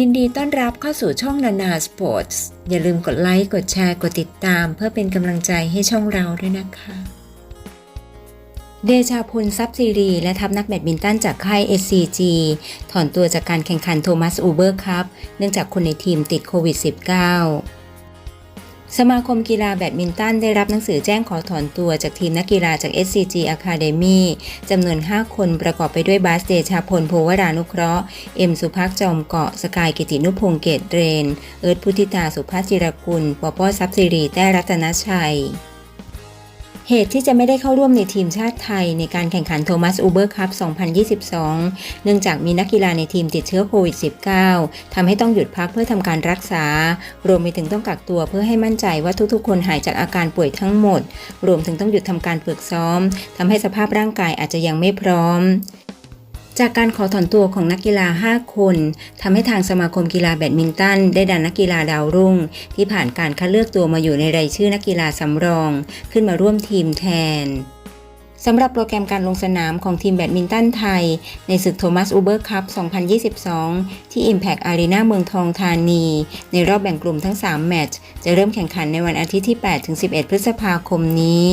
ยินดีต้อนรับเข้าสู่ช่องนานาสปอร์ตส์อย่าลืมกดไลค์กดแชร์กดติดตาม เพื่อเป็นกำลังใจให้ช่องเราด้วยนะคะ เดชาพลซับซีรี และทัพนักแบดมินตันจากค่าย SCG ถอนตัวจากการแข่งขันโทมัสอูเบอร์ครับเนื่องจากคนในทีมติดโควิด -19 สมาคมกีฬาแบดมินตันได้รับหนังสือแจ้งขอถอนตัวจากทีมนักกีฬาจาก SCG Academy จำนวน 5 คนประกอบไปด้วยบาสเดชาพลโพวรานุเคราะห์ เอ็มสุภักจอมเกาะ สกายกิตินุพงเกตเรน เอิร์ธพุทธิตาสุภาพจิรกุลปอป้อทรัพย์สิริแต้รัตนชัย เหตุที่จะไม่ได้เข้าร่วมในทีมชาติไทยในการแข่งขันโทมัสอูเบอร์คัพ 2022 เนื่องจากมีนักกีฬาในทีมติดเชื้อโควิด -19 ทำให้ต้องหยุดพักเพื่อทำการรักษา รวมไปถึงต้องกักตัวเพื่อให้มั่นใจว่าทุกๆ คนหายจากอาการป่วยทั้งหมด รวมถึงต้องหยุดทำการฝึกซ้อมทำให้สภาพร่างกายอาจจะยังไม่พร้อม จากการขอถอนตัวของนักกีฬา 5 คนทำให้ทางสมาคมกีฬาแบดมินตันได้ดันนักกีฬาดาวรุ่ง ที่ผ่านการคัดเลือกตัวมาอยู่ในรายชื่อนักกีฬาสำรอง ขึ้นมาร่วมทีมแทนสำหรับโปรแกรมการลงสนามของทีมแบดมินตันไทย ในศึกโทมัสอูเบอร์คัพ 2022 ที่ Impact Arena เมืองทองธานี ในรอบแบ่งกลุ่มทั้ง 3 แมตช์จะเริ่มแข่งขันในวันอาทิตย์ที่ 8-11 พฤษภาคมนี้